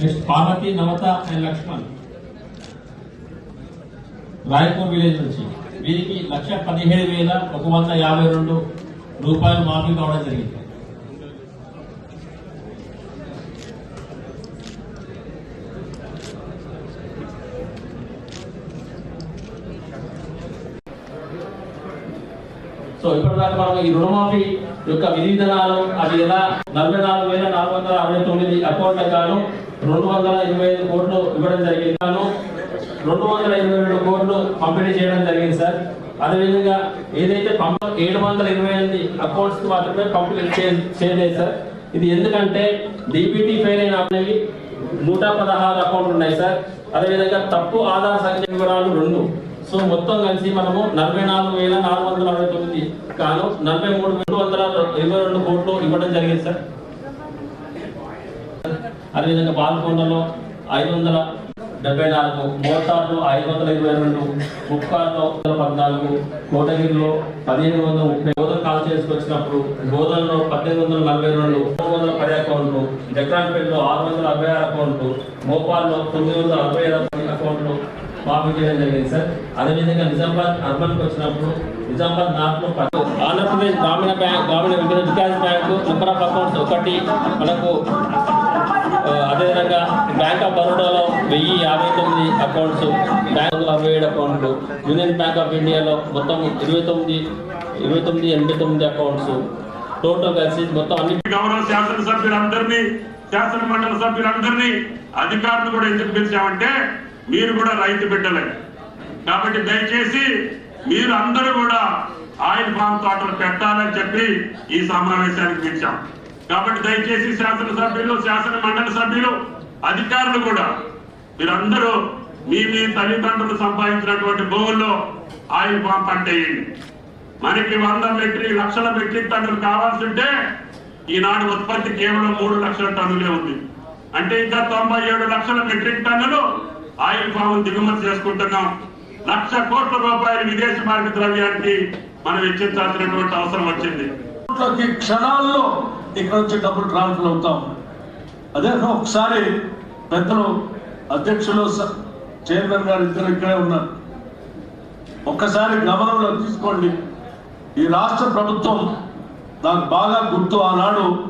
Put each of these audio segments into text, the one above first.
Next Parvathi Navatha and Laxman. Raipur village నుంచి. వీరికి లక్ష పదిహేడు వేల ఒక వంద యాభై రెండు రూపాయలు మాఫీ కావడం జరిగింది. సో ఇప్పటిదాకా మనం ఈ రుణమాఫీ యొక్క విధి విధానాలు అది ఎలా? నలభై నాలుగు వేల నాలుగు వందల అరవై తొమ్మిది అకౌంట్లకు గాను రెండు వందల ఇరవై ఐదు కోట్లు ఇవ్వడం జరిగింది. గాను రెండు వందల ఇరవై రెండు కోట్లు పంపిణీ చేయడం జరిగింది సార్. అదేవిధంగా ఏదైతే పంప ఏడు వందల ఇరవై ఎనిమిది అకౌంట్స్ మాత్రమే పంపిణీ చేయలేదు సార్. ఇది ఎందుకంటే డిబిటీ ఫెయిల్ అయిన అవి నూట పదహారు అకౌంట్లు ఉన్నాయి సార్. అదేవిధంగా తప్పు ఆధార్ సంఖ్య వివరాలు రెండు. సో మొత్తం కలిసి మనము నలభై నాలుగు వేల నాలుగు వందల అరవై తొమ్మిది కాను నలభై మూడు మూడు వందల ఇరవై రెండు కోట్లు ఇవ్వడం జరిగింది సార్. అదేవిధంగా బాల్కొండలో ఐదు వందల డెబ్బై నాలుగు మోటార్లు ఐదు వందల ఇరవై రెండు ముక్కార్లో పద్నాలుగు కోటగిరిలో పదిహేను వందల ముప్పై గోధుమ కాల్ చేసుకొచ్చినప్పుడు గోధుమలో పద్దెనిమిది వందల నలభై రెండు మూడు వందల పది అకౌంట్లు జగ్రాన్పేటలో ఆరు వందల అరవై ఆరు అకౌంట్లు మోపాల్లో తొమ్మిది వందల అరవై ఐదు అకౌంట్లు మాఫీ చేయడం జరిగింది సార్. అదేవిధంగా నిజామాబాద్ అర్బన్కి వచ్చినప్పుడు నిజామాబాద్ నార్త్లో పది Andhra Pradesh Grameena bank Grameena Vikas bank number of accounts ఒకటి మనకు అదేవిధంగా బ్యాంక్ ఆఫ్ బరోడాలో వెయ్యి యాభై తొమ్మిది అకౌంట్స్ బ్యాంక్ వందల ఏడు అకౌంట్లు యూనియన్ బ్యాంక్ ఆఫ్ ఇండియాలో మొత్తం ఇరవై తొమ్మిది ఇరవై తొమ్మిది ఎనభై తొమ్మిది అకౌంట్స్. టోటల్ కలిసి మొత్తం అన్ని గౌరవ శాసనసభ్యులందరినీ శాసన మండలి సభ్యులందరినీ అధికారులు కూడా ఎందుకు పిలిచామంటే మీరు కూడా రైతు బిడ్డలే. కాబట్టి దయచేసి మీరు అందరూ కూడా ఆయిల్ ఫామ్ తోటలు పెట్టాలని చెప్పి ఈ సమావేశానికి పిలిచాం. కాబట్టి దయచేసి శాసనసభ్యులు శాసన మండలి సభ్యులు అధికారులు కూడా మీరందరూ మీ మీ తల్లిదండ్రులు సంపాదించినటువంటి భూముల్లో ఆయిల్ ఫామ్ పంట మనకి వంద మెట్రిక్ లక్షల మెట్రిక్ టన్నులు కావాల్సి ఉంటే ఈనాడు ఉత్పత్తి కేవలం మూడు లక్షల టన్నులే ఉంది. అంటే ఇంకా తొంభై ఏడు లక్షల మెట్రిక్ టన్నులు ఆయిల్ దిగుమతి చేసుకుంటున్నాం. లక్ష కోట్ల రూపాయలు విదేశీ మార్గ ద్రవ్యానికి మనం వెచ్చించాల్సినటువంటి అవసరం వచ్చింది. క్షణాల్లో ఇక్కడ నుంచి డబ్బులు ట్రాన్స్ఫర్ అవుతాం. అదే ఒకసారి పెద్దలు అధ్యక్షులు స- చైర్మన్ గారు ఇద్దరు ఇక్కడే ఉన్నారు. ఒక్కసారి గమనంలో తీసుకోండి. ఈ రాష్ట్ర ప్రభుత్వం నాకు బాగా గుర్తు. ఆనాడు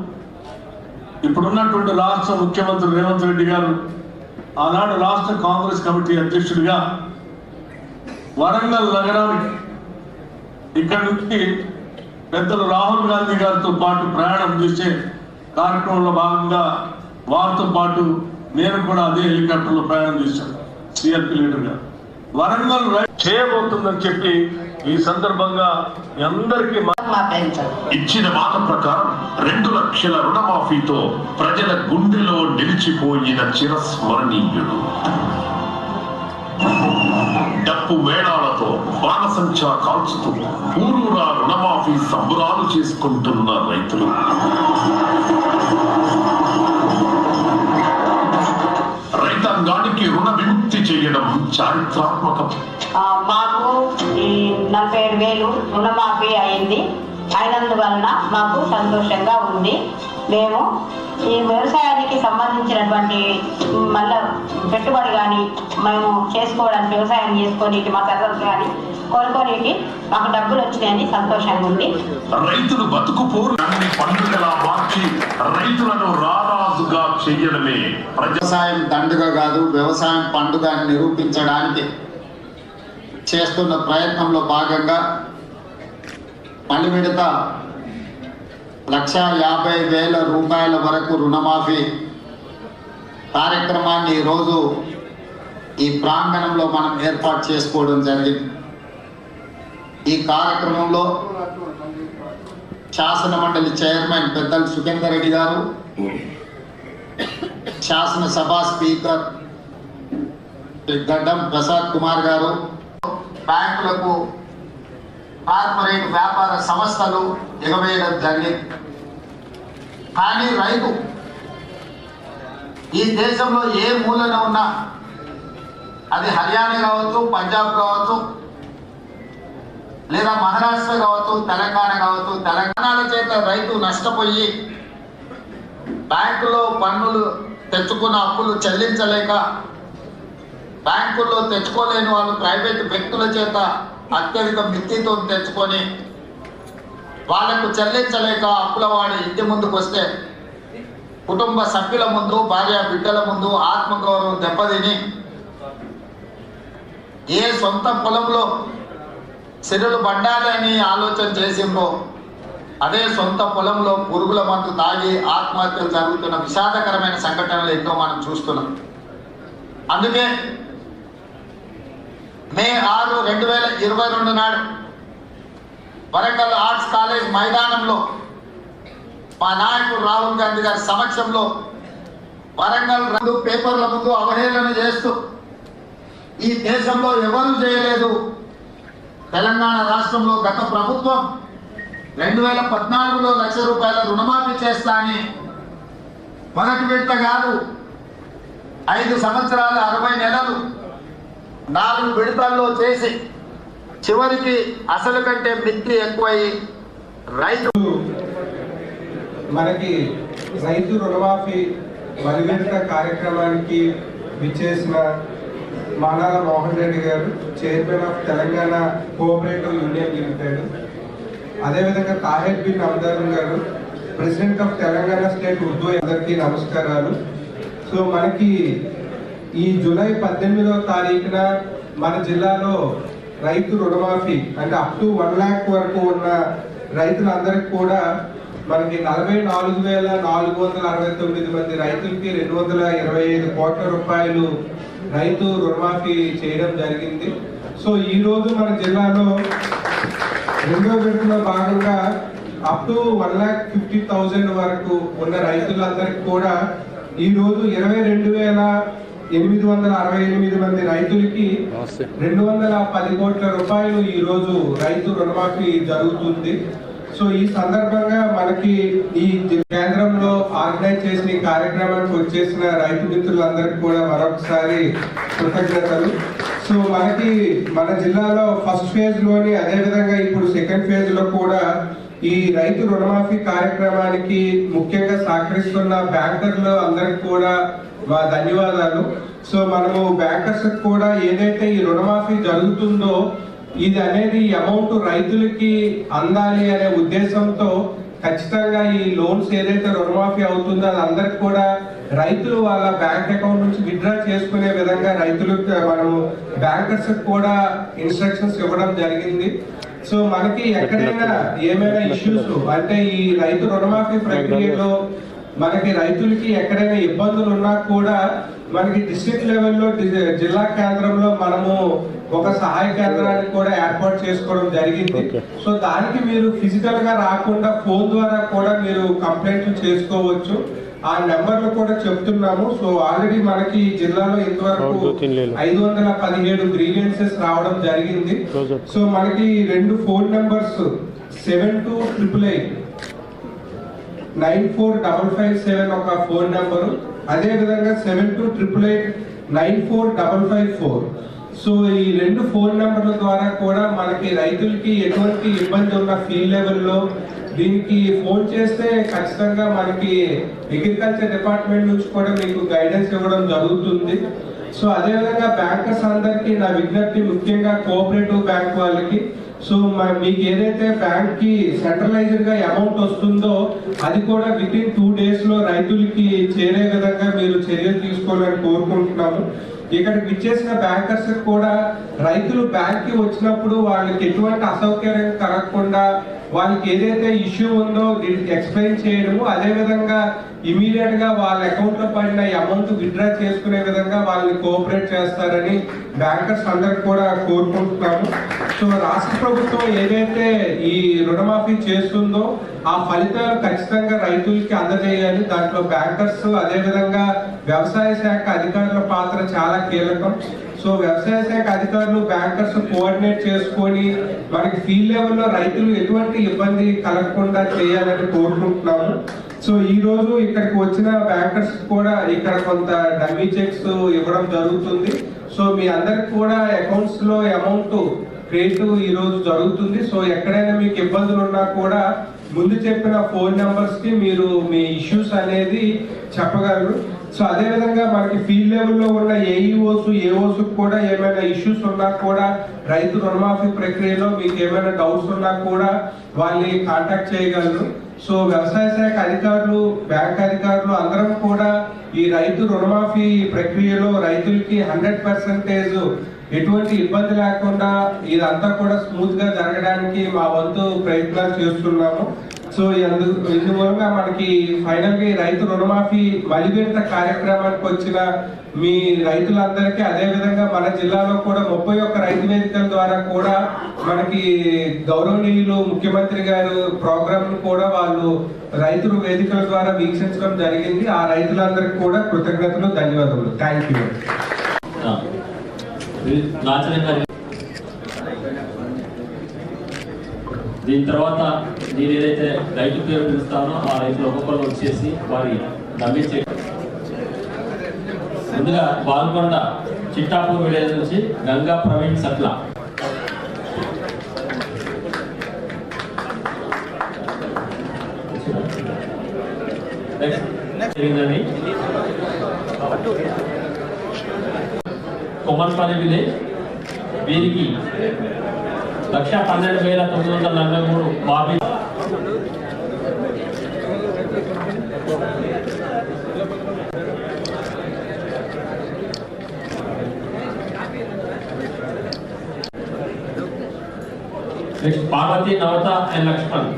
ఇప్పుడున్నటువంటి రాష్ట్ర ముఖ్యమంత్రి రేవంత్ రెడ్డి గారు ఆనాడు రాష్ట్ర కాంగ్రెస్ కమిటీ అధ్యక్షుడిగా వరంగల్ నగరానికి ఇక్కడ నుంచి పెద్దలు రాహుల్ గాంధీ గారితో పాటు ప్రయాణం చేసే కార్యక్రమంలో భాగంగా వారితో పాటు నేను కూడా అదే హెలికాప్టర్లో ప్రయాణం చేశాను సిఆర్పి లీడర్గా. వరంగల్ చేయబోతుందని చెప్పి ఈ సందర్భంగా అందరికీ ఇచ్చిన మాట ప్రకారం రెండు లక్షల రుణమాఫీతో ప్రజల గుండెలో నిలిచిపోయిన చిరస్మరణీయుడు. డప్పు మేళాలతో బాణసంచా కాల్చుతూ ఊరూరా రుణమాఫీ సంబురాలు చేసుకుంటున్న రైతులు. పూర్తి చేయడం చారిత్రాత్మకం. మాకు ఈ నలభై ఏడు వేలు రుణమాఫీ అయింది. అయినందువలన మాకు సంతోషంగా ఉంది. మేము ఈ వ్యవసాయానికి సంబంధించినటువంటి మళ్ళా పెట్టుబడి కానీ మేము చేసుకోవడానికి వ్యవసాయం చేసుకోనికి మా తరగతి కానీ కొనుక్కోనికి మాకు డబ్బులు వచ్చినాయని సంతోషంగా ఉంది. రైతులు బతుకు పోరు. అన్ని పండుగలా మార్చి రైతులను రారాజుగా చెయ్యడమే ప్రజా వ్యవసాయం దండుగ కాదు వ్యవసాయం పండుగ అని నిరూపించడానికి చేస్తున్న ప్రయత్నంలో భాగంగా మళ్ళీ విడత లక్ష యాభై వేల రూపాయల వరకు రుణమాఫీ కార్యక్రమాన్ని ఈరోజు ఈ ప్రాంగణంలో మనం ఏర్పాటు చేసుకోవడం జరిగింది. ఈ కార్యక్రమంలో శాసన మండలి చైర్మన్ పెద్దలు సుఖేందర్ రెడ్డి గారు శాసనసభ స్పీకర్ గడ్డం ప్రసాద్ కుమార్ గారు బ్యాంకులకు కార్పొరేట్ వ్యాపార సంస్థలు ఎగవేయడం జరిగింది. కానీ రైతు ఈ దేశంలో ఏ మూలన ఉన్నా అది హర్యానా కావచ్చు పంజాబ్ కావచ్చు లేదా మహారాష్ట్ర కావచ్చు తెలంగాణ కావచ్చు తెలంగాణ చేత రైతు నష్టపోయి బ్యాంకులో పన్నులు తెచ్చుకున్న అప్పులు చెల్లించలేక బ్యాంకుల్లో తెచ్చుకోలేని వాళ్ళు ప్రైవేట్ వ్యక్తుల చేత అత్యధిక మిత్తితో తెచ్చుకొని వాళ్ళకు చెల్లించలేక అప్పుల వాడి ఇంటి ముందుకు వస్తే కుటుంబ సభ్యుల ముందు భార్య బిడ్డల ముందు ఆత్మగౌరవం దెబ్బతిని ఏ సొంత పొలంలో సిరులు పడ్డాలని ఆలోచన చేసిందో అదే సొంత పొలంలో పురుగుల మందు తాగి ఆత్మహత్యలు జరుగుతున్న విషాదకరమైన సంఘటనలు ఎన్నో మనం చూస్తున్నాం. అందుకే మే ఆరు రెండు వేల ఇరవై రెండు నాడు వరంగల్ ఆర్ట్స్ కాలేజ్ మైదానంలో మా నాయకుడు రాహుల్ గాంధీ గారి సమక్షంలో వరంగల్ రెండు పేపర్ల ముందు అవహేళన చేస్తూ ఈ దేశంలో ఎవరు చేయలేదు. తెలంగాణ రాష్ట్రంలో గత ప్రభుత్వం రెండు వేల పద్నాలుగులో లక్ష రూపాయల రుణమాఫీ చేస్తా అని మొదటి విడత కాదు ఐదు సంవత్సరాల అరవై నెలలు నాలుగు విడతల్లో చేసి చివరికి అసలు కంటే మిత్తి ఎక్కువై రైతు మనకి రైతు రుణమాఫీ మలివిడత కార్యక్రమానికి విచ్చేసిన మానాల మోహన్ రెడ్డి గారు chairman of Telangana cooperative union limited అదేవిధంగా తాహెర్ బిన్ అమ్దాన్ గారు president of Telangana state Urdu అందరికీ నమస్కారాలు. సో మనకి ఈ జూలై పద్దెనిమిదవ తారీఖున మన జిల్లాలో రైతు రుణమాఫీ అంటే అప్ టు వన్ ల్యాక్ వరకు ఉన్న రైతులందరికీ కూడా మనకి నలభై నాలుగు వేల నాలుగు వందల అరవై తొమ్మిది మంది రైతులకి రెండు వందల ఇరవై ఐదు కోట్ల రూపాయలు రైతు రుణమాఫీ చేయడం జరిగింది. సో ఈ రోజు మన జిల్లాలో రెండో విడతలో భాగంగా up to one lakh fifty thousand వరకు ఉన్న రైతులందరికీ కూడా ఈ రోజు ఇరవై రెండు వేల ఎనిమిది వందల అరవై ఎనిమిది మంది రైతులకి రెండు వందల పది కోట్ల రూపాయలు ఈ రోజు రైతు రుణమాఫీ జరుగుతుంది. సో ఈ సందర్భంగా మనకి ఈ కేంద్రంలో ఆర్గనైజ్ చేసిన ఈ కార్యక్రమానికి వచ్చేసిన రైతు మిత్రులందరికీ కూడా మరొకసారి కృతజ్ఞతలు. సో మనకి మన జిల్లాలో ఫస్ట్ ఫేజ్లోని అదే విధంగా ఇప్పుడు సెకండ్ ఫేజ్లో కూడా ఈ రైతు రుణమాఫీ కార్యక్రమానికి ముఖ్యంగా సహకరిస్తున్న బ్యాంకర్లు అందరికి కూడా మా ధన్యవాదాలు. సో మనము బ్యాంకర్స్ కూడా ఏదైతే ఈ రుణమాఫీ జరుగుతుందో ఇది అనేది అమౌంట్ రైతులకి అందాలి అనే ఉద్దేశంతో ఖచ్చితంగా ఈ లోన్స్ ఏదైతే రుణమాఫీ అవుతుందో అది అందరికి కూడా రైతులు వాళ్ళ బ్యాంక్ అకౌంట్ నుంచి విత్డ్రా చేసుకునే విధంగా రైతులకు మనము బ్యాంకర్స్ కూడా ఇన్స్ట్రక్షన్స్ ఇవ్వడం జరిగింది. సో మనకి ఎక్కడైనా ఏమైనా ఇష్యూస్ అంటే ఈ రైతు రుణమాఫీ ప్రక్రియలో మనకి రైతులకి ఎక్కడైనా ఇబ్బందులు ఉన్నా కూడా మనకి డిస్ట్రిక్ట్ లెవెల్లో జిల్లా కేంద్రంలో మనము ఒక సహాయ కేంద్రాన్ని కూడా ఏర్పాటు చేసుకోవడం జరిగింది. సో దానికి మీరు ఫిజికల్గా రాకుండా ఫోన్ ద్వారా కూడా మీరు కంప్లైంట్లు చేసుకోవచ్చు. ఆ నెంబర్లు కూడా చెప్తున్నాము. సో ఆల్రెడీ మనకి జిల్లాలో ఇంతవరకు ఐదు వందల పదిహేడు గ్రీవెన్సెస్ రావడం జరిగింది. సో మనకి రెండు phone numbers seven two triple eight nine four double five seven ఒక ఫోన్ నెంబరు. అదే విధంగా seven two triple eight nine four double five four. So ఈ రెండు ఫోన్ నెంబర్ల ద్వారా కూడా మనకి రైతులకి ఎటువంటి ఇబ్బంది ఉన్న ఫీల్డ్ లెవెల్లో దీనికి ఫోన్ చేస్తే ఖచ్చితంగా మనకి అగ్రికల్చర్ డిపార్ట్మెంట్ నుంచి కూడా మీకు గైడెన్స్ ఇవ్వడం జరుగుతుంది. సో అదేవిధంగా బ్యాంకర్స్ అందరికీ నా విజ్ఞప్తి ముఖ్యంగా కోఆపరేటివ్ బ్యాంక్ వాళ్ళకి. సో మీకు ఏదైతే బ్యాంక్కి సెంట్రలైజ్డ్గా అమౌంట్ వస్తుందో అది కూడా విత్ ఇన్ టూ డేస్లో రైతులకి చేరే విధంగా మీరు చర్యలు తీసుకోవాలని కోరుకుంటున్నాము. ఇక్కడికి విచ్చేసిన బ్యాంకర్స్ కూడా రైతులు బ్యాంక్కి వచ్చినప్పుడు వాళ్ళకి ఎటువంటి అసౌకర్యం కలగకుండా వాళ్ళకి ఏదైతే ఇష్యూ ఉందో దీనికి ఎక్స్ప్లెయిన్ చేయడము అదేవిధంగా ఇమీడియట్గా వాళ్ళ అకౌంట్లో పడిన అమౌంట్ విత్డ్రా చేసుకునే విధంగా వాళ్ళని కోఆపరేట్ చేస్తారని బ్యాంకర్స్ అందరికి కూడా కోరుకుంటున్నాము. సో రాష్ట్ర ప్రభుత్వం ఏదైతే ఈ రుణమాఫీ చేస్తుందో ఆ ఫలితాలు ఖచ్చితంగా రైతులకి అందజేయాలి. దాంట్లో బ్యాంకర్స్ అదే విధంగా వ్యవసాయ శాఖ అధికారుల పాత్ర చాలా కీలకం. సో వ్యవసాయ శాఖ అధికారులు బ్యాంకర్స్ కోఆర్డినేట్ చేసుకొని మనకి ఫీల్డ్ లెవెల్లో రైతులు ఎటువంటి ఇబ్బంది కలగకుండా చేయాలని కోరుకుంటున్నాము. సో ఈ రోజు ఇక్కడికి వచ్చిన బ్యాంకర్స్ కూడా ఇక్కడ కొంత డమ్మీ చెక్స్ ఇవ్వడం జరుగుతుంది. సో మీ అందరికి కూడా అకౌంట్స్లో అమౌంట్ రేటు ఈ రోజు జరుగుతుంది. సో ఎక్కడైనా మీకు ఇబ్బందులు ఉన్నా కూడా ముందు చెప్పిన ఫోన్ నెంబర్స్కి మీరు మీ ఇష్యూస్ అనేది చెప్పగలరు. సో అదే విధంగా మనకి ఫీల్డ్ లెవెల్లో ఉన్న ఏఈఓస్ ఏఓస్ కూడా ఏమైనా ఇష్యూస్ ఉన్నా కూడా రైతు రుణమాఫీ ప్రక్రియలో మీకు ఏమైనా డౌట్స్ ఉన్నా కూడా వాళ్ళని కాంటాక్ట్ చేయగలరు. సో వ్యవసాయ శాఖ అధికారులు బ్యాంక్ అధికారులు అందరం కూడా ఈ రైతు రుణమాఫీ ప్రక్రియలో రైతులకి హండ్రెడ్ పర్సెంటేజ్ ఎటువంటి ఇబ్బంది లేకుండా ఇదంతా కూడా స్మూత్గా జరగడానికి మా వంతు ప్రయత్నాలు చేస్తున్నాము. సో అందు ఇందుమూలంగా మనకి ఫైనల్గా రైతు రుణమాఫీ మలివిడత కార్యక్రమానికి వచ్చిన మీ రైతులందరికీ అదే విధంగా మన జిల్లాలో కూడా ముప్పై ఒక్క రైతు వేదికల ద్వారా కూడా మనకి గౌరవనీయులు ముఖ్యమంత్రి గారు ప్రోగ్రామ్ కూడా వాళ్ళు రైతులు వేదికల ద్వారా వీక్షించడం జరిగింది. ఆ రైతులందరికీ కూడా కృతజ్ఞతలు ధన్యవాదములు. థ్యాంక్ యూ నాచన గారి దీని తర్వాత నేను ఏదైతే రైతు పేరు పిలుస్తానో ఆ రైతులు ఒక్కొక్కరు వచ్చేసి వారి నమ్మించే ముందుగా బాల్కొండ చిట్టాపూర్ విలేజ్ నుంచి గంగా ప్రవీణ్ సట్ల. కొమ్మన్పల్లి విలేజ్ వీరికి లక్ష పన్నెండు వేల తొమ్మిది వందల నలభై మూడు Bobby. Next Parvathi Navatha and Laxman.